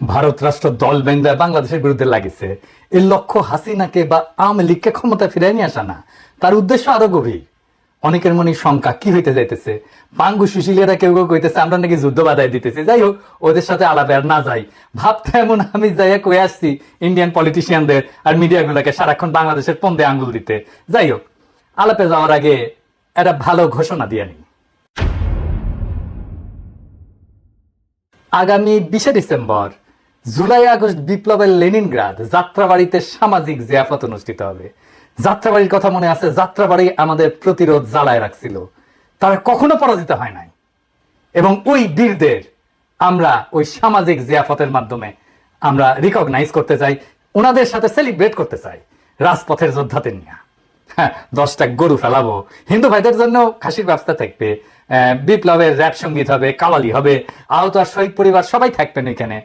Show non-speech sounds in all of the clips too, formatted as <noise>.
ভারত রাষ্ট্র দল বেন্দা বাংলাদেশের বিরুদ্ধে লাগিছে। এর লক্ষ্য হাসিনাকে বা আওয়ামী লীগকে ক্ষমতা ফিরিয়ে নিয়ে আসা না। তার উদ্দেশ্য আরও গভীর। অনেকের মনে শঙ্কা, কি হইতে যাইতেছে? পাঙ্গু সুশীলেরা কেউ কেউ কইতেছে, আমরা নাকি যুদ্ধ বাধায় দিতেছি। যাই হোক, ওদের সাথে আলাপে আর না যাই। ভাবতে এমন আমি যাইয়া কয়ে আসছি ইন্ডিয়ান পলিটিশিয়ানদের আর মিডিয়াগুলোকে সারাক্ষণ বাংলাদেশের পন্দে আঙ্গুল দিতে। যাই হোক, আলাপে যাওয়ার আগে একটা ভালো ঘোষণা দিয়ে আগামী বিশে ডিসেম্বর জুলাই আগস্ট বিপ্লবের লেনিনগ্রাদ যাত্রাবাড়িতে সামাজিক জিয়াফত অনুষ্ঠিত হবে। যাত্রাবাড়ির কথা মনে আছে যাত্রাবাড়ি আমাদের প্রতিরোধ জ্বালায় রাখছিল। তারা কখনো পরাজিত হয় নাই। এবং ওই বীরদের আমরা ওই সামাজিক জিয়াফতের মাধ্যমে আমরা রিকগনাইজ করতে চাই ওনাদের সাথে সেলিব্রেট করতে চাই রাজপথের যোদ্ধাদের নিয়ে। হ্যাঁ, দশটা গরু ফেলাবো। হিন্দু ভাইদের জন্য খাসির ব্যবস্থা থাকবে বিপ্লবের র্যাপ সংগীত হবে কাওয়ালি হবে আহত আর শহীদ পরিবার সবাই থাকবেন এখানে।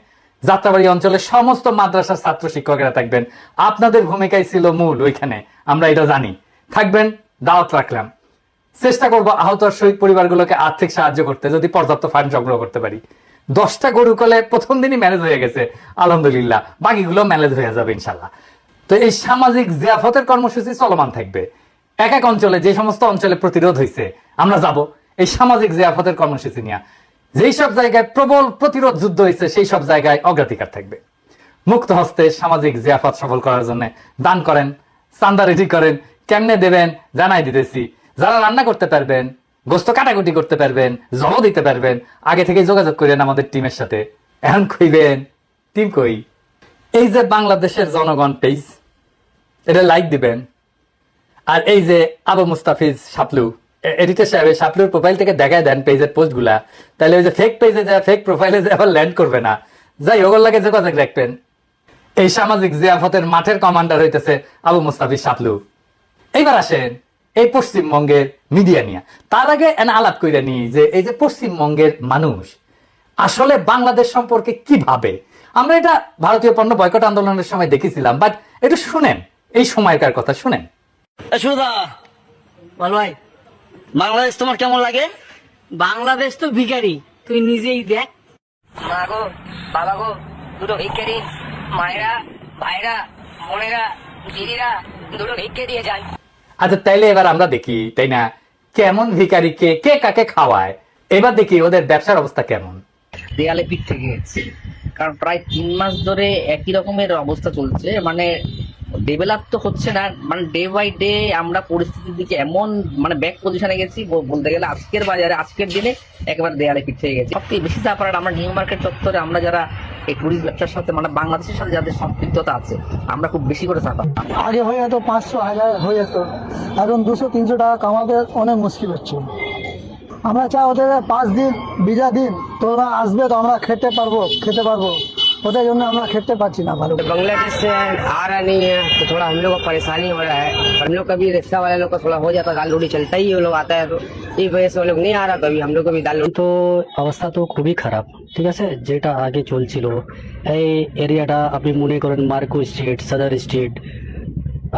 যাত্রাবাড়ি অঞ্চলের সমস্ত মাদ্রাসার ছাত্র শিক্ষকেরা থাকবেন। আপনাদের ভূমিকাই ছিল মূল ওইখানে। আমরা এটা জানি। থাকবেন, দাওয়াত রাখলাম। চেষ্টা করব আহত শহীদ পরিবারগুলোকে আর্থিক সাহায্য করতে, যদি পর্যাপ্ত ফান্ড সংগ্রহ করতে পারি। দশটা গরু কলে প্রথম দিনই ম্যানেজ হয়ে গেছে, আলহামদুলিল্লাহ। বাকিগুলো ম্যানেজ হয়ে যাবে ইনশাল্লাহ তো এই সামাজিক জিয়াফতের কর্মসূচি চলমান থাকবে। এক এক অঞ্চলে, যে সমস্ত অঞ্চলে প্রতিরোধ হয়েছে আমরা যাব। এই সামাজিক জিয়াফতের কর্মসূচি নিয়ে। যেই সব জায়গায় প্রবল প্রতিরোধ যুদ্ধ হয়েছে সেই সব জায়গায় অগ্রাধিকার থাকবে। মুক্ত হস্তে সামাজিক জিয়াফত সফল করার জন্য দান করেন, চান্দা রেডি করেন, কেমনে দেবেন জানাই দিতেছি। যারা রান্না করতে পারবেন, গোস্ত কাটাকুটি করতে পারবেন জল দিতে পারবেন, আগে থেকে যোগাযোগ করেন আমাদের টিমের সাথে। এখন কইবেন, টিম কই? এই যে বাংলাদেশের জনগণ পেজ এটা লাইক দিবেন। আর এই যে আবু মুস্তাফিজ শাপলু এডিটর সাহেব শাপলুর প্রোফাইল থেকে দেখায় দেন পেজের পোস্টগুলা তাহলে ওই যে ফেক পেজে যায় ফেক প্রোফাইলে যায়, আবার ল্যান্ড করবে না। যাই ওগুলো লাগে যোগাযোগ রাখবেন। এই সামাজিক জিয়াফতের মাঠের কমান্ডার হইতেছে আবু মুস্তাফিজ শাপলু। এইবার আসেন এই পশ্চিমবঙ্গের মিডিয়া নিয়ে। তার আগে এনে আলাপ কইরা নি যে এই যে পশ্চিমবঙ্গের মানুষ, আসলে বাংলাদেশ সম্পর্কে কি ভাবে? আমরা এটা ভারতীয় পণ্য বয়কট আন্দোলনের সময় দেখেছিলাম বাট একটু শুনেন, এই সময়কার কথা শুনেন। বল ভাই বাংলাদেশ তোমার কেমন লাগে? বাংলাদেশ তো ভিখারি। তুই নিজেই দেখ। মা গো বাবা গো দুটো ভিক্ষে মায়েরা ভাইরা বোনেরা দিদিরা দুটো ভিক্ষে দিয়ে যান। আচ্ছা তাইলে এবার আমরা দেখি তাই না? কেমন ভিকারিকে কে কাকে খাওয়ায়? এবার দেখি ওদের ব্যবসার অবস্থা কেমন। দেয়ালে পিঠ থেকে গেছে। কারণ প্রায় তিন মাস ধরে একই রকমের অবস্থা চলছে। মানে ডেভেলপ তো হচ্ছে না। মানে ডে বাই ডে আমরা পরিস্থিতির দিকে এমন মানে ব্যাক পজিশনে গেছি বলতে গেলে আজকের বাজারে, আজকের দিনে একেবারে দেয়ালে থেকে গেছে। সবথেকে বেশি চাপার আমরা নিউ মার্কেট চত্বরে আমরা যারা এই টুরিস্ট ব্যবসার সাথে মানে বাংলাদেশের সাথে যাদের সম্পৃক্ততা আছে, আমরা খুব বেশি করে চাপা আগে হয়ে যেত পাঁচশো, হাজার হয়ে যেত। এখন দুশো, তিনশো টাকা কামাতে অনেক মুশকিল হচ্ছে। আমরা চাই ওদের পাঁচ দিন বিজা দিন, তোরা আসবে তো আমরা খেতে পারব খেতে পারব। ওদের জন্য আমরা খেতে পারছি না ভালো করে। बांग्लादेश से आ रहा नहीं है तो थोड़ा हम लोग को परेशानी हो रहा है हम लोग का भी रिक्शा वाले लोग का थोड़ा हो जाता है दाल रोटी चलता ही है वो लोग आता है तो इस वजह से वो लोग नहीं आ रहा कभी हम लोग को भी दाल তো অবস্থা তো খুবই খারাপ ঠিক আছে যেটা আগে চলছিল এই এরিয়াটা আপনি মনে করেন মার্কো স্ট্রিট সাদার স্ট্রিট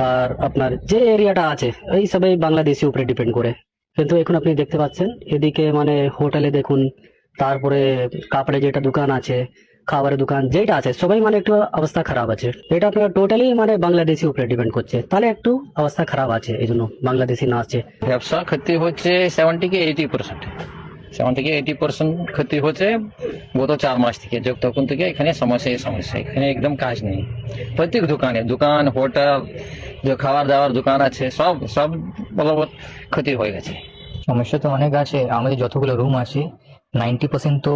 আর আপনার যে এরিয়াটা আছে এই সবাই বাংলাদেশি উপরে ডিপেন্ড করে কিন্তু এখন আপনি দেখতে পাচ্ছেন এদিকে মানে হোটেলে দেখুন তারপরে কাপড়ে যেটা দোকান আছে খাবারের দোকান যেটা আছে সবাই মানে একটু অবস্থা খারাপ আছে। এটা আপনার টোটালি মানে বাংলাদেশি উপরে ডিপেন্ড করছে। তাহলে একটু অবস্থা খারাপ আছে এই জন্য বাংলাদেশি না আছে। ব্যবসা ক্ষতি হচ্ছে সেভেন্টি কে এইটি পার্সেন্ট সেভেন্টি কে এইটি পার্সেন্ট ক্ষতি হচ্ছে গত চার মাস থেকে যখন তখন থেকে এখানে সমস্যা এই সমস্যা। এখানে একদম কাজ নেই। প্রত্যেক দোকানে দোকান হোটেল যে খাবার দাবার দোকান আছে সব সব বলবৎ ক্ষতি হয়ে গেছে। সমস্যা তো অনেক আছে। আমাদের যতগুলো রুম আছে নাইনটি পার্সেন্ট তো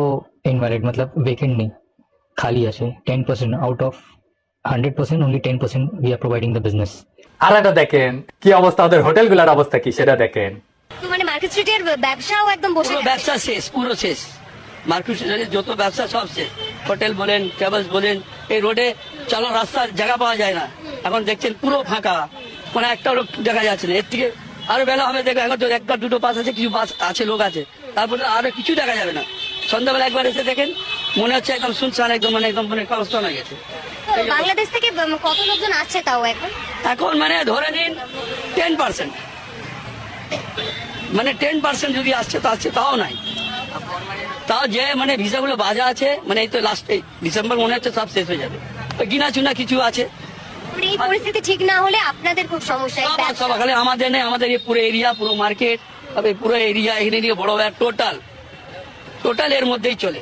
ইনভ্যালিড মতলব ভেকেন্ট নেই। খালি আছে ten percent out of hundred percent only ten percent we are providing the business আর একটা দেখেন কি অবস্থা ওদের হোটেলগুলোর অবস্থা কি সেটা দেখেন। মানে মার্কেট স্ট্রিটের ব্যবসাও একদম বসে পুরো ব্যবসা শেষ পুরো শেষ। মার্কেট যত ব্যবসা সব শেষ। হোটেল বলেন ট্রাভেলস বলেন এই রোডে চলার রাস্তার জায়গা পাওয়া যায় না। এখন দেখছেন পুরো ফাঁকা। মানে একটা লোক দেখা যাচ্ছে না। এর থেকে আরও বেলা হবে দেখো এখন একটা দুটো বাস আছে কিছু বাস আছে লোক আছে। তারপরে আরও কিছু দেখা যাবে না। সন্ধ্যাবেলা একবার এসে দেখেন মনে হচ্ছে একদম শুনছান একদম মানে একদম মানে অবস্থা হয়ে গেছে। বাংলাদেশ থেকে কত লোকজন আসছে তাও এখন? এখন মানে ধরে নিন টেন পার্সেন্ট মানে টেন পার্সেন্ট যদি আসছে তো আসছে তাও নাই। তাও যে মানে ভিসাগুলো বাজা আছে মানে এই তো লাস্ট ডিসেম্বর মনে হচ্ছে সব শেষ হয়ে যাবে। গিনা চুনা কিছু আছে। মানে এই পরিস্থিতি ঠিক না হলে আপনাদের খুব সমস্যা সব সব খালি আমাদের নেই আমাদের এই পুরো এরিয়া পুরো মার্কেট তবে পুরো এরিয়া এখানে নিয়ে বড় টোটাল টোটাল এর মধ্যেই চলে।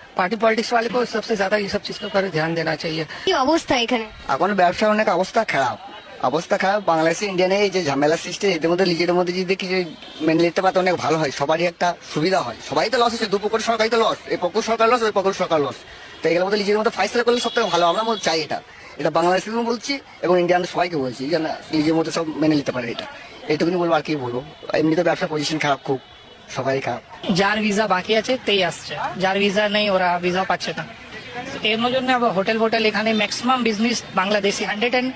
पार्टी पॉलिटिक्स वाले को सबसे ज्यादा ये सब चीज के ऊपर ध्यान देना चाहिए কি অবস্থা এখানে এখন ব্যবসার অনেক অবস্থা খারাপ অবস্থা খারাপ বাংলাদেশে ইন্ডিয়ানে এই যে ঝামেলা সৃষ্টি এদের মধ্যে নিজেদের মধ্যে যদি কিছু মেনে নিতে পারতে অনেক ভালো হয় সবারই একটা সুবিধা হয় সবাই তো লস হচ্ছে দু পক্ষ সরকারি তো লস এই পক্ষ সরকার লস ওই পক্ষ সরকার লস তো এগুলোর মধ্যে নিজের মধ্যে ফাইসলা করলে সব থেকে ভালো আমরা মধ্যে চাই এটা এটা বাংলাদেশের বলছি এবং ইন্ডিয়ান সবাইকে বলছি যেন নিজের মধ্যে সব মেনে নিতে পারে এটা এইটুকুনি বলবো আর কি বলবো এমনিতে ব্যবসার পজিশন খারাপ খুব সবাই খারাপ যার ভিসা বাকি আছে, তেই আসছে। যার ভিসা নেই, ওরা ভিসা পাচ্ছে না। এর জন্য আবার হোটেল হোটেল এখানে maximum business Bangladeshi hundred and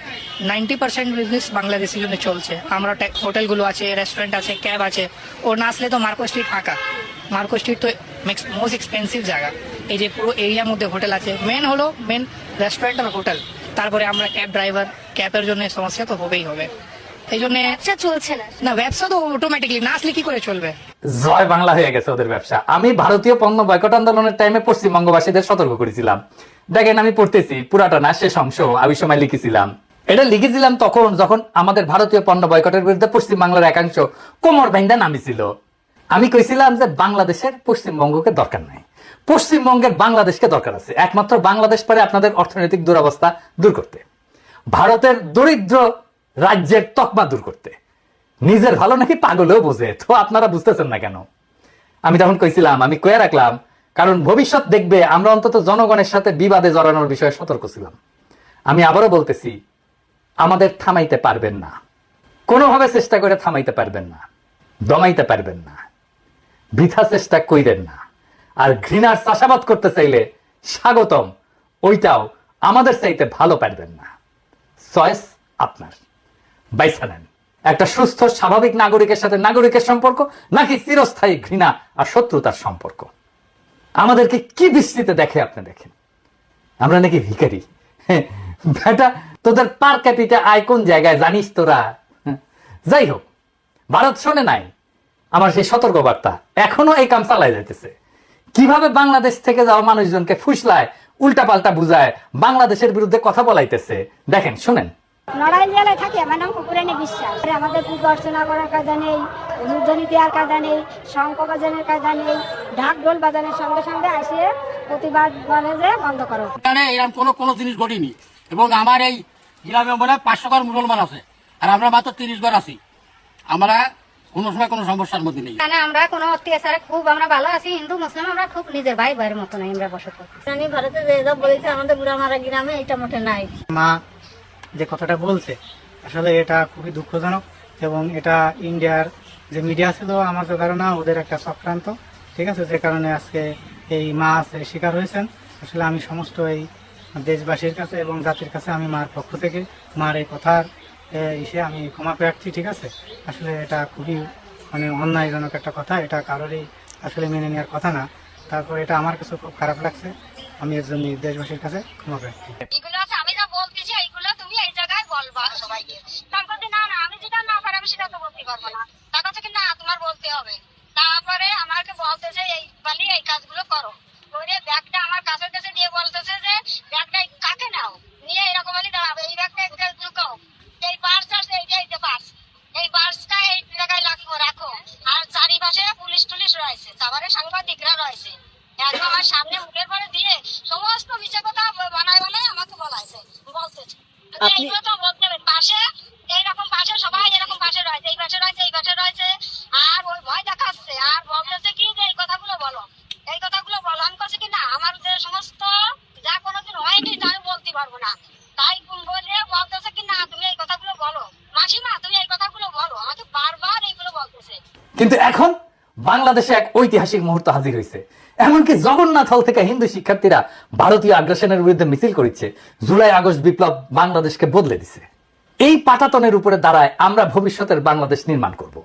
ninety percent business Bangladeshi জন্য চলছে। আমরা হোটেলগুলো আছে রেস্টুরেন্ট আছে ক্যাব আছে। ও না আসলে তো মার্কো স্ট্রিট ফাঁকা। মার্কো স্ট্রিট তো মোস্ট এক্সপেন্সিভ জায়গা। এই যে পুরো এরিয়ার মধ্যে হোটেল আছে। মেন হলো মেন রেস্টুরেন্ট আর হোটেল। তারপরে আমরা ক্যাব ড্রাইভার ক্যাবের জন্য সমস্যা তো হবেই হবে। এই জন্য ব্যবসা চলছে না। না ব্যবসা তো অটোমেটিকলি না আসলে কি করে চলবে? জয় বাংলা হয়ে গেছে ওদের ব্যবসা। আমি ভারতীয় পণ্য বয়কট আন্দোলনের টাইমে পশ্চিমবঙ্গবাসীদের সতর্ক করেছিলাম। দেখেন আমি পড়তেছি পুরাটা না শেষ অংশ আমি সময় লিখেছিলাম। এটা লিখেছিলাম তখন যখন আমাদের ভারতীয় পণ্য বয়কটের বিরুদ্ধে পশ্চিমবাংলার একাংশ কোমর বাইন্দা নামিছিল। আমি কইছিলাম যে বাংলাদেশের পশ্চিমবঙ্গকে দরকার নাই। পশ্চিমবঙ্গের বাংলাদেশকে দরকার আছে। একমাত্র বাংলাদেশ পারে আপনাদের অর্থনৈতিক দুরবস্থা দূর করতে। ভারতের দরিদ্র রাজ্যের তকমা দূর করতে। নিজের ভালো নাকি পাগলেও বোঝে, তো আপনারা বুঝতেছেন না কেন? আমি তখন কইছিলাম, আমি কয়ে রাখলাম, কারণ ভবিষ্যৎ দেখবে, আমরা অন্তত জনগণের সাথে বিবাদে জড়ানোর বিষয়ে সতর্ক ছিলাম। আমি আবারও বলতেছি, আমাদের থামাইতে পারবেন না। কোনোভাবে চেষ্টা করে থামাইতে পারবেন না, দমাইতে পারবেন না, বৃথা চেষ্টা কইরেন না। আর ঘৃণার চাষাবাদ করতে চাইলে স্বাগতম, ওইটাও আমাদের চাইতে ভালো পারবেন না। চয়েস আপনার। বাইসা নেন। একটা সুস্থ স্বাভাবিক নাগরিকের সাথে নাগরিকের সম্পর্ক নাকি চিরস্থায়ী ঘৃণা আর শত্রুতার সম্পর্ক? আমাদেরকে কি দৃষ্টিতে দেখে আপনি দেখেন? আমরা নাকি ভিখারি? হ্যাঁ, বেটা তোদের পার ক্যাপিটা আয় কোন জায়গায় জানিস তোরা? হ্যাঁ, যাই হোক ভারত শোনে নাই। আমার সেই সতর্ক বার্তা এখনও এই কাম চালাই যাইতেছে। কীভাবে বাংলাদেশ থেকে যাওয়া মানুষজনকে ফুসলায় উল্টাপাল্টা বুঝায় বাংলাদেশের বিরুদ্ধে কথা বলাইতেছে? দেখেন শুনেন। নড়াইল জেলায় থাকি আমার নাম কুকুরানি বিশ্বাস। আমাদের পূজা অর্চনা করার কায়দা নেই যুদ্ধনী দেওয়ার কায়দা নেই শঙ্খ বাজানের কায়দা নেই ঢাক ঢোল বাজানের সঙ্গে সঙ্গে আসিয়ে প্রতিবাদ বলে যে বন্ধ করো। এখানে এরকম কোনো কোনো জিনিস ঘটেনি। এবং আমার এই মনে হয় পাঁচশো ঘর মুসলমান আছে আর আমরা মাত্র তিরিশ ঘর আছি। আমরা কোনো সময় কোনো সমস্যার মধ্যে নেই। এখানে আমরা কোনো অত্যাচারে খুব আমরা ভালো আছি হিন্দু মুসলিম আমরা খুব নিজের ভাই ভাইয়ের মতো নাই আমরা বসত করছি। ভারতে যে যা বলেছে আমাদের বুড়ামারা গ্রামে এটা মোটে নাই। মা যে কথাটা বলছে, আসলে এটা খুবই দুঃখজনক এবং এটা ইন্ডিয়ার যে মিডিয়া ছিল, আমার যে ধারণা, ওদের একটা চক্রান্ত, ঠিক আছে? যে কারণে আজকে এই মাছ শিকার হয়েছেন, আসলে আমি সমস্ত এই দেশবাসীর কাছে এবং জাতির কাছে আমি মার পক্ষ থেকে মার এই কথার ইসে আমি ক্ষমা প্রার্থী ঠিক আছে? আসলে এটা খুবই মানে অন্যায়জনক একটা কথা, এটা কারোরই আসলে মেনে নেওয়ার কথা না। তারপর এটা আমার কাছে খুব খারাপ লাগছে, আমি এর জন্য দেশবাসীর কাছে ক্ষমা প্রার্থী। বলতেছি এইগুলো তুমি এই জায়গায় বলবা সবাইকে। তারপর না না, আমি যেটা না পারি, আমি সেটা তো বলতে পারব না। তার কাছে কি না, তোমার বলতে হবে। তারপরে আমাকে বলতেছে এই বালি, এই কাজগুলো করো। করে ব্যাগটা আমার কাছে কাছে দিয়ে বলতেছে যে, ব্যাগটা কাকে নাও? নিয়ে এরকম বলি দাঁড়াবে। এই ব্যাগটা এই জায়গায় ঢুকাও এই পার্স আছে এই যে এই যে পার্স এই পার্সটা এই জায়গায় রাখো রাখো আর চারিপাশে পুলিশ টুলিশ রয়েছে তারপরে সাংবাদিকরা রয়েছে একদম আমার সামনে মুখের পরে দিয়ে সমস্ত মিছে কথা বানায় বানায় আমাকে বলাইছে বলতেছে এইগুলো তো বলতে হবে পাশে এইরকম পাশে সবাই এরকম পাশে রয়েছে এই পাশে রয়েছে এই পাশে রয়েছে আর ওই ভয় দেখাচ্ছে আর বলতেছে কি যে এই কথাগুলো বলো এই কথাগুলো বলো আমি করছি কি না আমার যে সমস্ত যা কোনোদিন হয়নি তা আমি বলতে পারব না তাই বলে বলতেছে কি না তুমি এই কথাগুলো বলো মাসিমা তুমি এই কথাগুলো বলো আমাকে বারবার এইগুলো বলতেছে কিন্তু এখন বাংলাদেশে এক ঐতিহাসিক মুহূর্ত হাজির হয়েছে। এমনকি জগন্নাথ হল থেকে হিন্দু শিক্ষার্থীরা ভারতীয় আগ্রাসনের বিরুদ্ধে মিছিল করেছে। জুলাই, আগস্ট বিপ্লব বাংলাদেশকে বদলে দিছে। এই পাটাতনের উপরে দাঁড়ায় আমরা ভবিষ্যতের বাংলাদেশ নির্মাণ করব।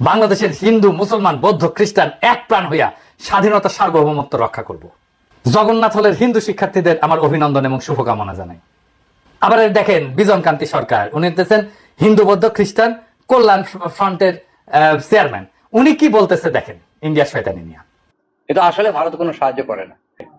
বাংলাদেশের হিন্দু, মুসলমান, বৌদ্ধ, খ্রিস্টান এক প্রাণ হইয়া স্বাধীনতা সার্বভৌমত্ব রক্ষা করব। জগন্নাথ হলের হিন্দু শিক্ষার্থীদের আমার অভিনন্দন এবং শুভকামনা জানাই। আবার দেখেন বিজন কান্তি সরকার। উনি হিন্দু, বৌদ্ধ, খ্রিস্টান কল্যাণ ফ্রন্টের চেয়ারম্যান। উনি কি বলতেছে দেখেন, ইন্ডিয়া শয়তানি নিয়ে। কিন্তু আসলে ভারত কোনো সাহায্য করে না।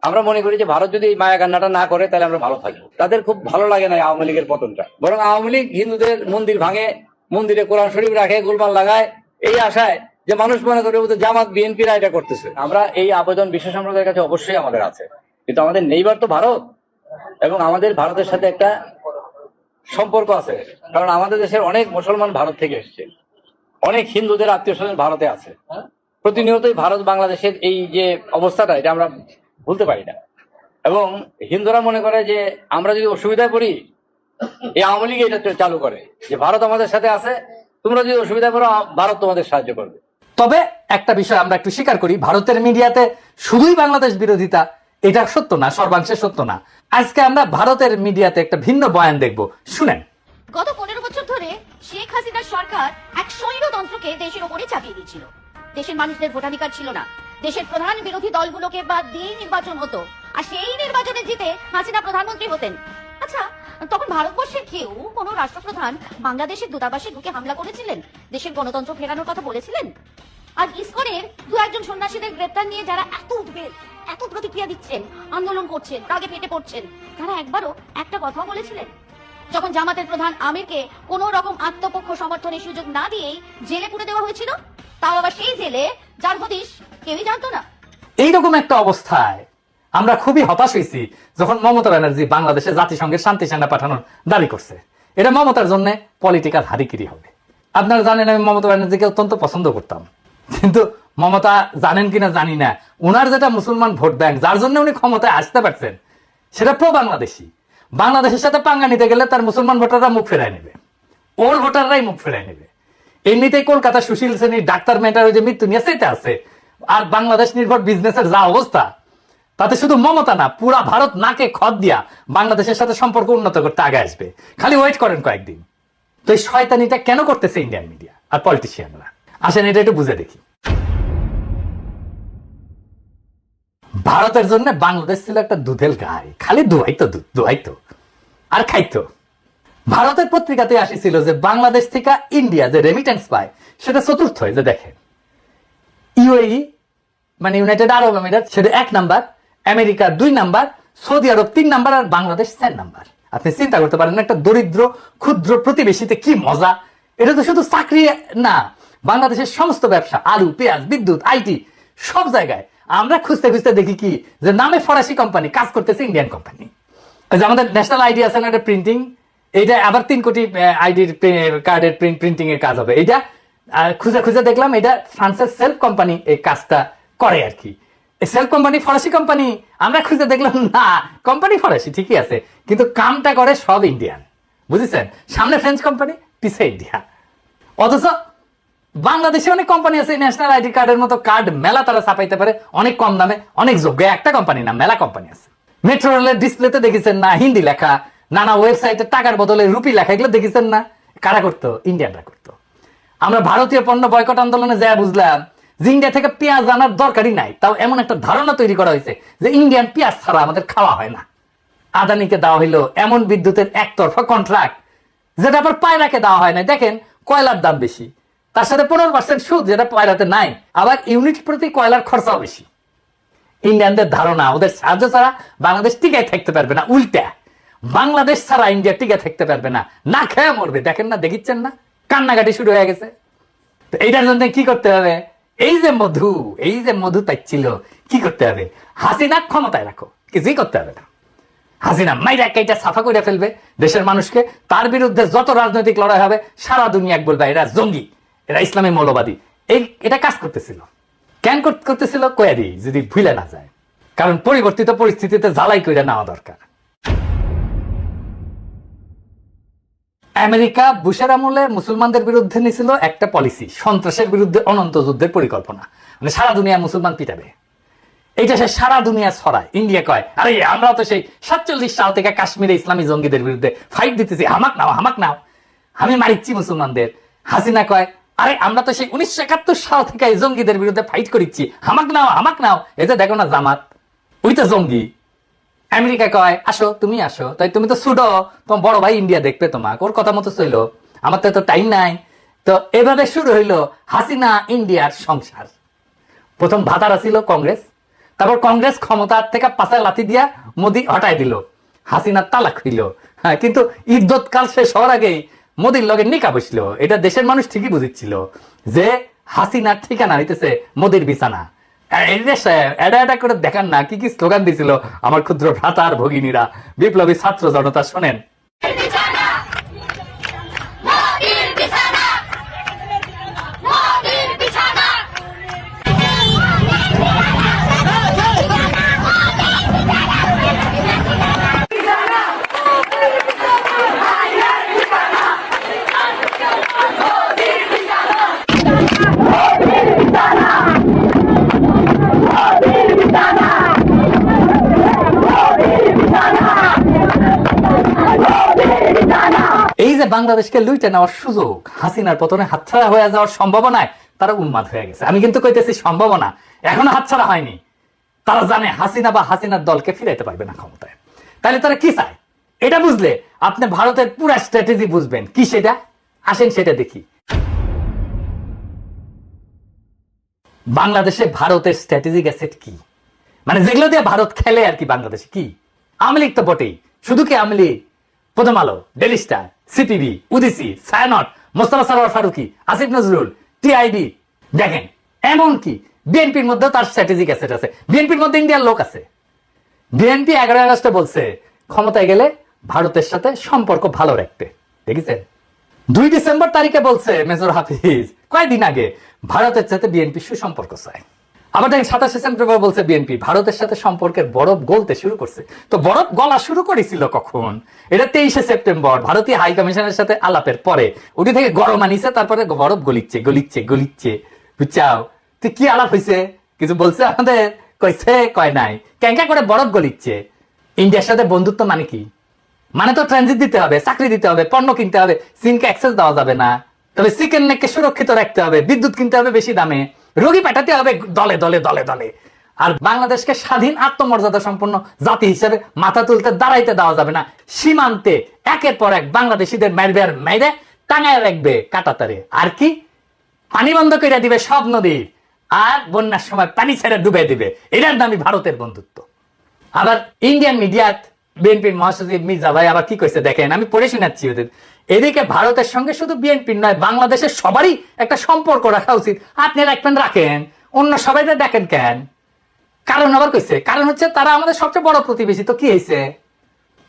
আমরা মনে করি যে ভারত যদি এই মায়া কান্নাটা না করে, তাহলে আমরা ভালো থাকব। তাদের খুব ভালো লাগে না আওয়ামী লীগের পতনটা। বরং আওয়ামী লীগ হিন্দুদের মন্দির ভাঙে, মন্দিরে কোরআন শরীফ রাখে, গোলমাল লাগায়, এই আশায় যে মানুষ মনে করে ও তো জামাত, বিএনপিরা এটা করতেছে। আমরা এই আবেদন বিশ্ব সম্প্রদায়ের কাছে অবশ্যই আমাদের আছে। কিন্তু আমাদের নেইবার তো ভারত, এবং আমাদের ভারতের সাথে একটা সম্পর্ক আছে। কারণ আমাদের দেশের অনেক মুসলমান ভারত থেকে এসছে। অনেক হিন্দুদের আত্মীয় স্বজন ভারতে আছে। প্রতিনিয়তই ভারত বাংলাদেশের এই যে অবস্থাটা এটা আমরা ভুলতে পারি না। এবং হিন্দুরা মনে করে যে আমরা যদি অসুবিধায় পড়ি এই আওয়ামী লীগ এটা চালু করে যে ভারত আমাদের সাথে আছে তোমরা যদি অসুবিধায় পড়ো ভারত তোমাদের সাহায্য করবে। তবে একটা বিষয় আমরা একটু স্বীকার করি ভারতের মিডিয়াতে শুধুই বাংলাদেশ বিরোধিতা এটা সত্য না সর্বাংশে সত্য না। আজকে আমরা ভারতের মিডিয়াতে একটা ভিন্ন বয়ান দেখব। শুনেন। গত পনেরো বছর ধরে শেখ হাসিনার সরকার এক স্বৈরতন্ত্রকে দেশের ওপরে চাপিয়ে দিচ্ছিল দেশের মানুষদের ভোটাধিকার ছিল না। দেশের প্রধান বিরোধী দলগুলোকে বাদ দিয়ে নির্বাচন হতো। আর সেই নির্বাচনে জিতে হাসিনা প্রধানমন্ত্রী হতেন। আচ্ছা তখন ভারতবর্ষের কেউ কোন রাষ্ট্রপ্রধান বাংলাদেশের দূতাবাসে ঢুকে হামলা করেছিলেন? দেশের গণতন্ত্র ফেরানোর কথা বলেছিলেন? আর ইসকনের দু একজন সন্ন্যাসীদের গ্রেপ্তার নিয়ে যারা এত উদ্বেগ, এত প্রতিক্রিয়া দিচ্ছেন, আন্দোলন করছেন রাগে পেটে পড়ছেন, তারা একবারও একটা কথাও বলেছিলেন? যখন জামাতের প্রধান আমিরকে কোন রকম আত্মপক্ষ সমর্থনের সুযোগ না দিয়েই জেলে পুরে দেওয়া হয়েছিল, তাও আবার সেই জেলে যার হদিশ কেউই জানতো না। এইরকম একটা অবস্থায় আমরা খুবই হতাশ হয়েছি যখন মমতা ব্যানার্জি বাংলাদেশে জাতিসংঘের শান্তি সেনা পাঠানোর দাবি করছে। এটা মমতার জন্য পলিটিক্যাল হারিকিরি হবে। আপনারা জানেন, আমি মমতা ব্যানার্জিকে অত্যন্ত পছন্দ করতাম। কিন্তু মমতা জানেন কিনা জানি না। ওনার যেটা মুসলমান ভোট ব্যাংক, যার জন্য উনি ক্ষমতায় আসতে পারছেন, সেটা প্রো বাংলাদেশি বাংলাদেশের সাথে পাঙ্গা নিতে গেলে তার মুসলমান ভোটাররা মুখ ফেরায় নেবে। ওর ভোটাররাই মুখ ফেরায় নেবে। এমনিতেই কলকাতা সুশীল সেনীর ডাক্তার মেয়েটার ওই যে মৃত্যু নিয়ে সেটা আছে। আর বাংলাদেশ নির্ভর বিজনেসের যা অবস্থা, তাতে শুধু মমতা না, পুরা ভারত নাকে খদ দিয়া বাংলাদেশের সাথে সম্পর্ক উন্নত করতে আগে আসবে। খালি ওয়েট করেন কয়েকদিন। তো এই শয়তানিটা কেন করতেছে ইন্ডিয়ান মিডিয়া আর পলিটিশিয়ানরা আসেন এটা একটু বুঝে দেখি। ভারতের জন্য বাংলাদেশ ছিল একটা দুধের গায়ে খালি দুয়াইতো দুধ দুয়াইতো আর খাইতো। ভারতের পত্রিকাতে আসিছিল যে বাংলাদেশ থেকে ইন্ডিয়া যে রেমিটেন্স পায়, সেটা চতুর্থ যে দেখেন। ইউএই মানে ইউনাইটেড আরব আমিরাত সেটা এক নাম্বার। আমেরিকা দুই নাম্বার, সৌদি আরব তিন নাম্বার, আর বাংলাদেশ চার নাম্বার। আপনি চিন্তা করতে পারেন একটা দরিদ্র, ক্ষুদ্র প্রতিবেশীতে কি মজা? এটা তো শুধু চাকরি না, বাংলাদেশের সমস্ত ব্যবসা, আলু, পেঁয়াজ, বিদ্যুৎ আইটি সব জায়গায়। আমরা খুঁজতে খুঁজতে দেখি কি? যে নামে ফরাসি কোম্পানি কাজ করতেছে ইন্ডিয়ান কোম্পানি যে আমাদের ন্যাশনাল আইডি আছে না একটা প্রিন্টিং এইটা আবার তিন কোটি আইডির কার্ডের প্রিন্ট প্রিন্টিং এর কাজ হবে। এটা খুঁজে খুঁজে দেখলাম এটা ফ্রান্সের সেলফ কোম্পানি এই কাজটা করে আর কি। সেলফ কোম্পানি ফরাসি কোম্পানি আমরা খুঁজে দেখলাম, না কোম্পানি ফরাসি, ঠিকই আছে। কিন্তু কামটা করে সব ইন্ডিয়ান বুঝেছেন? সামনে ফ্রেঞ্চ কোম্পানি পিছে ইন্ডিয়া অথচ বাংলাদেশে অনেক কোম্পানি আছে ন্যাশনাল আইডি কার্ডের মতো কার্ড মেলা তারা ছাপাইতে পারে, অনেক কম দামে, অনেক যোগ্য। একটা কোম্পানি না, মেলা কোম্পানি আছে। মেট্রো রেলের ডিসপ্লেতে দেখেছেন না, হিন্দি লেখা, নানা ওয়েবসাইটে টাকার বদলে রুপি লেখা, এগুলো দেখেছেন না? কারা করতো? ইন্ডিয়ানরা করতো। আমরা ভারতীয় পণ্য বয়কট আন্দোলনে যা বুঝলাম, যে ইন্ডিয়া থেকে পেঁয়াজ আনার দরকারই নাই, তাও এমন একটা ধারণা তৈরি করা হয়েছে, যে ইন্ডিয়ান পেঁয়াজ ছাড়া আমাদের খাওয়া হয় না। আদানিকে দেওয়া হইল এমন বিদ্যুতের একতরফা কন্ট্রাক্ট যেটা আবার পায়রাকে দেওয়া হয় না দেখেন, কয়লার দাম বেশি। তার সাথে পনেরো পার্সেন্ট সুদ যেটা পায়রাতে নাই, আবার ইউনিট প্রতি কয়লার খরচাও বেশি। ইন্ডিয়ানদের ধারণা, ওদের সাহায্য ছাড়া বাংলাদেশ টিকায় থাকতে পারবে না, উল্টা। বাংলাদেশ ছাড়া ইন্ডিয়া টিকে থাকতে পারবে না না খেয়ে মরবে, দেখেন না, দেখিচ্ছেন না, কান্নাকাটি শুরু হয়ে গেছে। তো এইটার জন্য কি করতে হবে? এই যে মধু, এই যে মধু তাই ছিল, কি করতে হবে? হাসিনা ক্ষমতায় রাখো, কিছুই করতে হবে না। হাসিনা মাইরা কেইটা সাফা করে ফেলবে, দেশের মানুষকে, তার বিরুদ্ধে যত রাজনৈতিক লড়াই হবে, সারা দুনিয়া বলবে, এরা জঙ্গি। এরা ইসলামী মৌলবাদী। এই, এটা কাজ করতেছিল। কেন করতেছিল কয়া দিই যদি ভুলে না যায়। কারণ পরিবর্তিত পরিস্থিতিতে জ্বালাই করে নেওয়া দরকার। আমেরিকা বুশের আমলে মুসলমানদের বিরুদ্ধে নিছিল একটা পলিসি সন্ত্রাসের বিরুদ্ধে অনন্ত যুদ্ধের পরিকল্পনা। মানে সারা দুনিয়া মুসলমান পিটাবে। এইটা সে সারা দুনিয়া ছড়ায়। ইন্ডিয়া কয়, আরে আমরা তো সেই সাতচল্লিশ সাল থেকে কাশ্মীরে ইসলামী জঙ্গিদের বিরুদ্ধে ফাইট দিতেছি। হামাক নাও হামাক নাও। আমি মারিচ্ছি মুসলমানদের। হাসিনা কয় আরে, আমরা তো সেই উনিশশো একাত্তর সাল থেকে এই জঙ্গিদের বিরুদ্ধে ফাইট করিচ্ছি। হামাক নাও হামাক নাও। এই যে দেখো না জামাত, ওই তো জঙ্গি। আমেরিকা কয়, আসো, তুমি আসো। তাই তুমি তো ছুটো তোমার বড় ভাই ইন্ডিয়া দেখবে তোমাকে, ওর কথা মতো চইলো। আমার তো এত টাইম নাই। তো এভাবে শুরু হইল হাসিনা ইন্ডিয়ার সংসার। প্রথম ভাতারা ছিল কংগ্রেস, তারপর কংগ্রেস ক্ষমতার থেকে পাশে লাথি দিয়া মোদি হটাই দিল। হাসিনা তালাক হইল হ্যাঁ কিন্তু ইদ্যত কাল শেষ হওয়ার আগেই মোদির লগে নিকা বসল। এটা দেশের মানুষ ঠিকই বুঝিচ্ছিল যে হাসিনার ঠিকানা নিতেছে মোদির বিছানা। এটা এটা করে দেখান না, কি কি স্লোগান দিছিল আমার ক্ষুদ্র ভ্রাতার ভগিনীরা। বিপ্লবী ছাত্র জনতা, শোনেন। যে বাংলাদেশকে লুইটে নেওয়ার সুযোগ হাসিনার পতনে হাতছাড়া হয়ে যাওয়ার সম্ভাবনায় তারা উন্মাদ হয়ে গেছে। আমি কিন্তু কইতেছি সম্ভাবনা এখনও হাতছাড়া হয়নি। তারা জানে হাসিনা বা হাসিনার দলকে ফিরাইতে পারবে না ক্ষমতায়। তাহলে তারা কি চায়? এটা বুঝলে আপনি ভারতের পুরা স্ট্র্যাটেজি বুঝবেন। কি সেটা? আসেন সেটা দেখি। বাংলাদেশে ভারতের স্ট্র্যাটেজিক অ্যাসেট কি? মানে যেগুলো দিয়ে ভারত খেলে আর কি বাংলাদেশে কি? আওয়ামী লীগ তো বটেই। শুধু কি Awami League? Prothom Alo Daily Star CPB Udichi, Chhayanaut, Mostofa Sarwar Farooki, Asif Nazrul, TIB. দেখেন এমন কি বিএনপির মধ্যেও তার স্ট্র্যাটেজিক অ্যাসেট আছে। বিএনপির মধ্যে ইন্ডিয়ার লোক আছে। বিএনপি এগারো আগস্টে বলছে, ক্ষমতায় গেলে ভারতের সাথে সম্পর্ক ভালো রাখতে। দেখেছেন? দুই ডিসেম্বর তারিখে বলছে মেজর হাফিজ কয়েকদিন আগে ভারতের সাথে বিএনপি সুসম্পর্ক চায়। আবার দেখেন সাতাশে সেপ্টেম্বর বলছে বিএনপি ভারতের সাথে সম্পর্কের বরফ গলতে শুরু করছে। তো বরফ গলা শুরু করেছিল কখন? এটা তেইশে সেপ্টেম্বর, ভারতীয় হাই কমিশনের সাথে আলাপের পরে। উঠে থেকে গরম আনিছে, তারপরে বরফ গলিচ্ছে গলিচ্ছে গলিচ্ছে। বুঝছাও? তুই কি আলাপ হয়েছে কিছু বলছে আমাদের? কইছে, কয় নাই। ক্যাঙ্কা করে বরফ গলিচ্ছে। ইন্ডিয়ার সাথে বন্ধুত্ব মানে কি? মানে তো ট্রানজিট দিতে হবে, চাকরি দিতে হবে, পণ্য কিনতে হবে সিমকে অ্যাক্সেস দেওয়া যাবে না। তবে চিকেন নেককে সুরক্ষিত রাখতে হবে, বিদ্যুৎ কিনতে হবে বেশি দামে। রোগী পাঠাতে হবে দলে দলে দলে দলে। আর বাংলাদেশকে স্বাধীন আত্মমর্যাদা সম্পন্ন জাতি হিসেবে মাথা তুলতে, দাঁড়াইতে দেওয়া যাবে না। সীমান্তে একের পর এক বাংলাদেশিদের মারবে আর মেরে টাঙায় রাখবে কাটাতারে। আর কি? পানি বন্ধ করে দিবে সব নদীর আর বন্যার সময় পানি ছেড়ে ডুবে দিবে। এটার নামই ভারতের বন্ধুত্ব। আবার ইন্ডিয়ান মিডিয়াত বিএনপির মহাসচিব মির্জা ভাই আবার কি কইছে দেখেন? আমি পড়ে শোনাচ্ছি ওদের। এদিকে ভারতের সঙ্গে শুধু বিএনপির নয় বাংলাদেশের সবারই একটা সম্পর্ক রাখা উচিত। আপনি রাখবেন রাখেন অন্য সবাই দেখেন কেন? কারণ আবার কইছে কারণ হচ্ছে তারা আমাদের সবচেয়ে বড় প্রতিবেশী। তো কি হয়েছে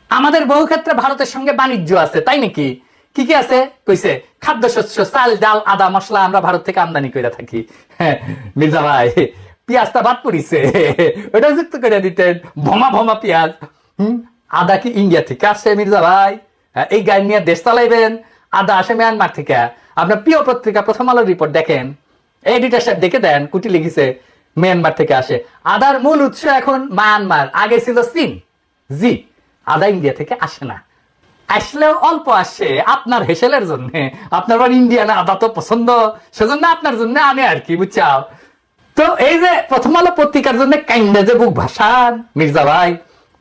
আমাদের বহু ক্ষেত্রে ভারতের সঙ্গে বাণিজ্য আছে তাই নাকি? কি কি আছে? কইছে খাদ্যশস্য চাল ডাল আদা মশলা আমরা ভারত থেকে আমদানি করে থাকি। হ্যাঁ, মির্জা ভাই পেঁয়াজটা বাদ পড়িছে। ওটা যুক্ত করে দিতেন ভমা ভমা পেঁয়াজ। হম? আদা কি ইন্ডিয়া থেকে আসছে মির্জা ভাই? এই গাড়ি নিয়ে দেশ চালাইবেন। আদা আসে মিয়ানমার থেকে। আপনার প্রিয় পত্রিকা প্রথম আলোর রিপোর্ট দেখেন। এডিটার সাহেব দেখে দেন, কুটি লিখেছে মিয়ানমার থেকে আসে। আদার মূল উৎস এখন মায়ানমার আগে ছিল চীন। জি, আদা ইন্ডিয়া থেকে আসে না। আসলেও অল্প আসে আপনার হেসেলের জন্য। আপনার ইন্ডিয়ান আদা তো পছন্দ। সেজন্য আপনার জন্য আনে আর কি, বুঝছাও? তো এই যে প্রথম আলো পত্রিকার জন্য কাইন্ডা যে বুক ভাসান, মির্জা ভাই,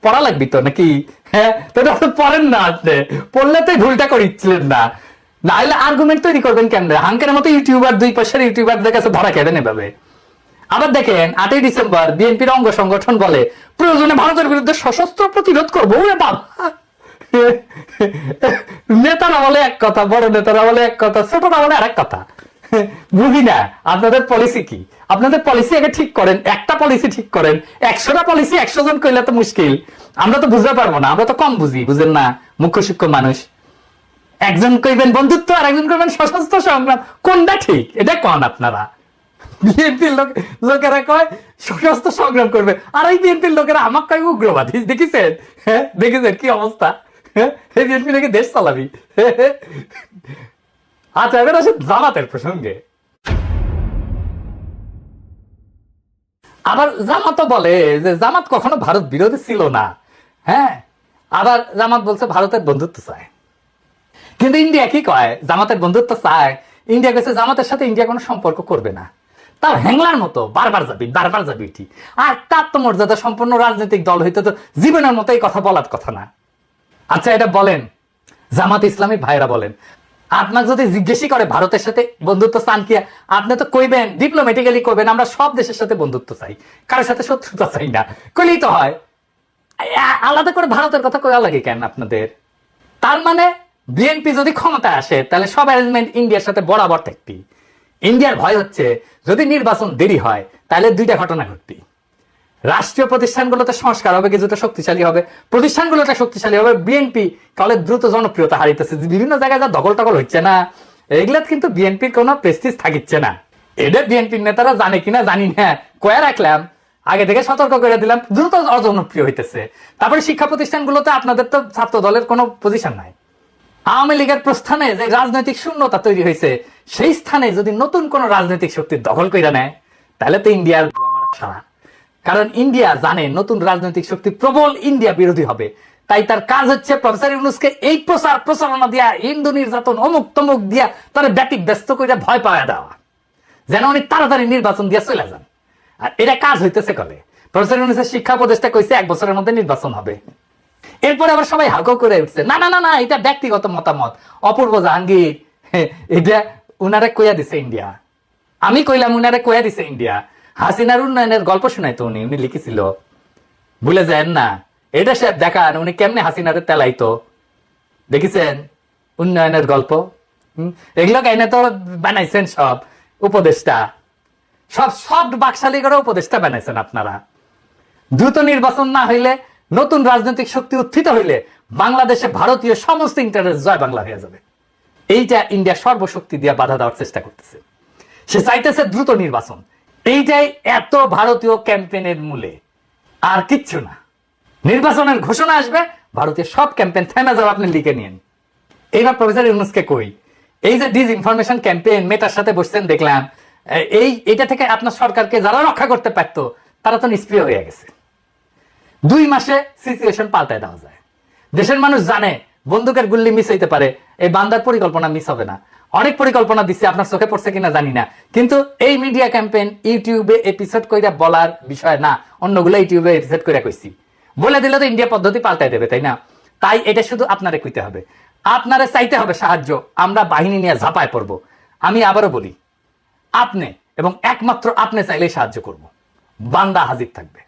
পড়া লাগবি তো নাকি? হ্যাঁ? তো পড়েন না আপনি পড়লে তো ভুলটা করিচ্ছিলেন না। না হলে আর্গুমেন্ট তৈরি করবেন কেন? হাঙ্কের মতো ইউটিউবার দুই পয়সার ইউটিউবারদের কাছে ধরা খেলেন এভাবে আবার দেখেন, আটই ডিসেম্বর, বিএনপির অঙ্গ সংগঠন বলে, প্রয়োজনে ভারতের বিরুদ্ধে সশস্ত্র প্রতিরোধ করব নেতারা বলে এক কথা, বড় নেতারা বলে এক কথা, ছোটরা বলে আরেক কথা। <laughs> বুঝি না, আপনাদের পলিসি কি? আপনাদের পলিসি আগে ঠিক করেন, একটা পলিসি ঠিক করেন, একশোটা পলিসি একশো জন কইলে তো মুশকিল। আমরা তো বুঝতে পারব না, আমরা তো কম বুঝি, বুঝেন না, মুখ্য সূক্ষ্ম মানুষ। একজন কইবেন বন্ধুত্ব আর একজন কইবেন সশস্ত্র সংগ্রাম, কোনটা ঠিক? এটা কন আপনারা? বিএনপির লোক লোকেরা কয়, সশস্ত্র সংগ্রাম করবে। আর এই বিএনপির লোকেরা আমাকে কয়, উগ্রবাদী, দেখেছেন? হ্যাঁ দেখেছেন কি অবস্থা? এই বিএনপি নাকি দেশ চালাবি? আচ্ছা এবার আসে জামাতের প্রসঙ্গে। আবার জামাতও বলে যে জামাত কখনো ভারত বিরোধী ছিল না। হ্যাঁ আবার জামাত বলছে ভারতের বন্ধুত্ব চায়। কিন্তু ইন্ডিয়া কি কয়? জামাতের বন্ধুত্ব চায়। ইন্ডিয়া গেছে জামাতের সাথে ইন্ডিয়া কোনো সম্পর্ক করবে না। তাও হ্যাংলার মতো বারবার যাবি বারবার যাবি ঠিক। আর তার তো মর্যাদা সম্পন্ন রাজনৈতিক দল হইতে তো জীবনের মতো এই কথা বলার কথা না। আচ্ছা এটা বলেন। জামাত ইসলামী ভাইরা বলেন আপনাকে যদি জিজ্ঞেসই করে ভারতের সাথে বন্ধুত্ব চান কি, আপনি তো কইবেন ডিপ্লোমেটিক্যালি কইবেন, আমরা সব দেশের সাথে বন্ধুত্ব চাই। কারোর সাথে শত্রুতা চাই না। কইলেই তো হয়। আলাদা করে ভারতের কথা কয়া লাগে কেন আপনাদের? তার মানে বিএনপি যদি ক্ষমতায় আসে, তাহলে সব অ্যারেঞ্জমেন্ট ইন্ডিয়ার সাথে বরাবর থাকবি ইন্ডিয়ার ভয় হচ্ছে, যদি নির্বাচন দেরি হয়, তাহলে দুইটা ঘটনা ঘটবি রাষ্ট্রীয় প্রতিষ্ঠানগুলোতে সংস্কার হবে, কিছুটা শক্তিশালী হবে। প্রতিষ্ঠানগুলোতে শক্তিশালী হবে বিএনপি তাহলে দ্রুত জনপ্রিয়তা হারিতেছে। বিভিন্ন জায়গায় যা দখল টকল হচ্ছে না এগুলা কিন্তু বিএনপির কোনো প্রেস্টিজ থাকিচ্ছে না। এটা বিএনপির নেতারা জানে কিনা জানি না, কয়ে রাখলাম, আগে থেকে সতর্ক করে দিলাম, দ্রুত অজনপ্রিয় হইতেছে। তারপরে শিক্ষা প্রতিষ্ঠানগুলোতে আপনাদের তো ছাত্র দলের কোনো পজিশন নাই। আওয়ামী লীগের প্রস্থানে যে রাজনৈতিক শূন্যতা তৈরি হয়েছে সেই স্থানে যদি নতুন কোন রাজনৈতিক শক্তি দখল করে নেয়, তাহলে তো ইন্ডিয়ার সারা কারণ ইন্ডিয়া জানে নতুন রাজনৈতিক শক্তি প্রবল ইন্ডিয়া বিরোধী হবে। তাই তার কাজ হচ্ছে প্রফেসর ইউনুসকে এই প্রচার প্রচারণা দিয়া, হিন্দু নির্যাতন, অমুক তমুক দিয়া তার ব্যাটিক ব্যস্ত করে ভয় পাওয়া দেওয়া। যেন উনি তাড়াতাড়ি নির্বাচন দিয়ে চলে যান। আর এটা কাজ হইতেছে কলে। প্রফেসর ইউনুসের শিক্ষা উপদেষ্টা কইছে এক বছরের মধ্যে নির্বাচন হবে। এরপরে আবার সবাই হাউকাউ করে উঠছে। না না না না, এটা ব্যক্তিগত মতামত। অপূর্ব জাহাঙ্গীর, <laughs> এটা উনারে কইয়া দিছে ইন্ডিয়া। আমি কইলাম উনারে কইয়া দিছে ইন্ডিয়া। হাসিনার উন্নয়নের গল্প শুনাইতো উনি উনি লিখেছিল। ভুলে যায় না। এটা সে দেখান, উনি কেমনে হাসিনারে তেলাইতো। দেখেছেন? উন্নয়নের গল্প। এগুলো কাইনে তো বানাইছেন সব উপদেষ্টা। সব সব বাকশালী করে উপদেষ্টা বানাইছেন আপনারা। দ্রুত নির্বাচন না হইলে, নতুন রাজনৈতিক শক্তি উত্থিত হইলে বাংলাদেশে ভারতীয় সমস্ত ইন্টারেস্ট জয় বাংলা হয়ে যাবে। এইটা ইন্ডিয়া সর্বশক্তি দিয়ে বাধা দেওয়ার চেষ্টা করতেছে। সে চাইতেছে দ্রুত নির্বাচন। এইটাই এত ভারতীয় ক্যাম্পেইনের মূলে। আর কিচ্ছু না। নির্বাচনের ঘোষণা আসবে, ভারতীয় সব ক্যাম্পেইন থেমে যাবে আপনি লিখে নিন এইবার প্রফেসর ইউনুসকে কই? এই যে ডিস ইনফরমেশন ক্যাম্পেইন মেটার সাথে বসছেন, দেখলাম। এই এটা থেকে আপনার সরকারকে যারা রক্ষা করতে পারতো, তারা তো নিষ্ক্রিয় হয়ে গেছে। দুই মাসে সিচুয়েশন পাল্টায় দেওয়া যায়। দেশের মানুষ জানে, বন্দুকের গুল্লি মিস হইতে পারে, এই বান্দার পরিকল্পনা মিস হবে না। অনেক পরিকল্পনা দিচ্ছে আপনার চোখে পড়ছে কিনা জানি না। কিন্তু এই মিডিয়া ক্যাম্পেইন ইউটিউবে এপিসোড কইরা বলার বিষয় না, অন্যগুলো ইউটিউবে এপিসোড কইরা কইছি। বলে দিলে তো ইন্ডিয়া পদ্ধতি পাল্টাই দেবে, তাই না? তাই এটা শুধু আপনারে কইতে হবে। আপনারে চাইতে হবে সাহায্য, আমরা বাহিনী নিয়ে ঝাঁপায় পড়ব। আমি আবারও বলি, আপনি এবং একমাত্র আপনি চাইলেই সাহায্য করব। বান্দা হাজির থাকবে।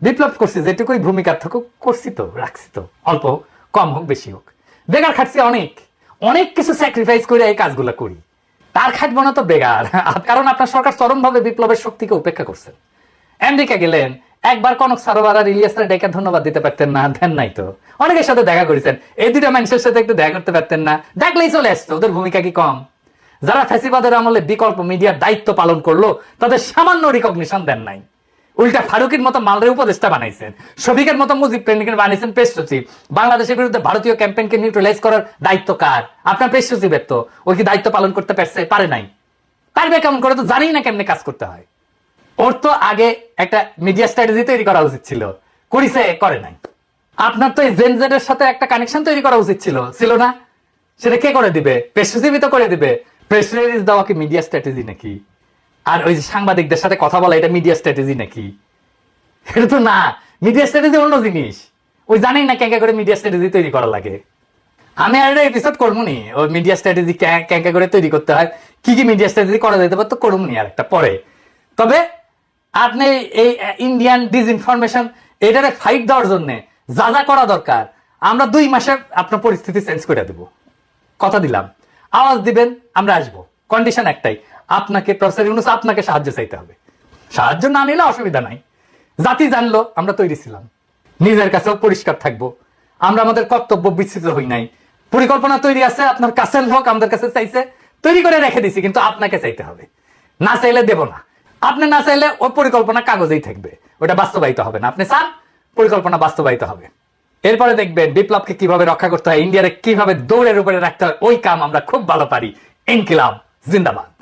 বিপ্লব করছি যেটুকুই ভূমিকা থাকুক, করছি তো, রাখছি তো। অল্প কম হোক, বেশি হোক। বেকার খাটছি অনেক। অনেক কিছু স্যাক্রিফাইস করে এই কাজগুলো করি। তার খাটবো না তো বেকার। কারণ আপনার সরকার চরমভাবে বিপ্লবের শক্তিকে উপেক্ষা করছেন আমেরিকা গেলেন, একবার কনক সারোবার ইলিয়াসরা ডেকে ধন্যবাদ দিতে পারতেন না, দেন নাই তো। অনেকের সাথে দেখা করেছেন, এই দুটা মানুষের সাথে একটু দেখা করতে পারতেন না। ডাকলেই চলে আসতো, ওদের ভূমিকা কি কম? যারা ফ্যাসিবাদের আমলে বিকল্প মিডিয়ার দায়িত্ব পালন করল, তাদের সামান্য রিকগনিশন দেন নাই। উল্টা ফারুকের মতো মালরে উপদেষ্টা বানাইছেন। শফিকের মতো মুজিব প্রেমিকের বানিয়েছেন পেশ সচিব। বাংলাদেশের বিরুদ্ধে ভারতীয় ক্যাম্পেইনকে নিউট্রালাইজ করার দায়িত্ব কার? আপনার পেশ সচিবের তো। ওই কি দায়িত্ব পালন করতে পারছে? পারে নাই। পারবে কেমন করে তো জানি না কেমনে কাজ করতে হয়। ওর তো আগে একটা মিডিয়া স্ট্র্যাটেজি তৈরি করা উচিত ছিল। করিছে, করে নাই। আপনার তো এই জেনজেডের সাথে একটা কানেকশন তৈরি করা উচিত ছিল। ছিল না? সেটা কে করে দিবে? প্রেস সচিবই তো করে দিবে। প্রেস রিলিজ দেওয়া কি মিডিয়া স্ট্র্যাটেজি নাকি? আর ওই যে সাংবাদিকদের সাথে কথা বলা, এটা মিডিয়া স্ট্র্যাটেজি নাকি? এটা তো না মিডিয়া স্ট্র্যাটেজি অন্য জিনিস। ওই জানেই না ক্যাঙ্কা করে মিডিয়া স্ট্র্যাটেজি তৈরি করা লাগে। আমি আর একটা এপিসোড করব নি ওই মিডিয়া স্ট্র্যাটেজি ক্যাঙ্কা করে তৈরি করতে হয়। কি কি মিডিয়া স্ট্র্যাটেজি করা যেতে পারে তো করব নি আর একটা পরে। তবে আপনি এই ইন্ডিয়ান ডিসইনফরমেশন এটারে ফাইট দেওয়ার জন্য যা যা করা দরকার, আমরা দুই মাসে আপনার পরিস্থিতি চেঞ্জ করে দেব। কথা দিলাম। আওয়াজ দিবেন, আমরা আসব। কন্ডিশন একটাই, আপনাকে প্রফেসর ইউনুস, আপনাকে সাহায্য চাইতে হবে। সাহায্য না নিলে অসুবিধা নাই। জাতি জানলো, আমরা তৈরি ছিলাম। নিজের কাছেও পরিষ্কার থাকব। আমরা আমাদের কর্তব্য বিস্তৃত হই নাই। পরিকল্পনা তৈরি আছে, আপনার কাছের লোক আমাদের কাছে চাইছে, তৈরি করে রেখে দিছি, কিন্তু আপনাকে চাইতে হবে। না চাইলে দেব না। আপনি না চাইলে ওই পরিকল্পনা কাগজেই থাকবে। ওটা বাস্তবায়িত হবে না। আপনি চান, পরিকল্পনা বাস্তবায়িত হবে। এরপরে দেখবেন বিপ্লবকে কীভাবে রক্ষা করতে হয়, ইন্ডিয়ারে কীভাবে দৌড়ের উপরে রাখতে হয়, ওই কাম আমরা খুব ভালো পারি। ইনকিলাব। 全裸版。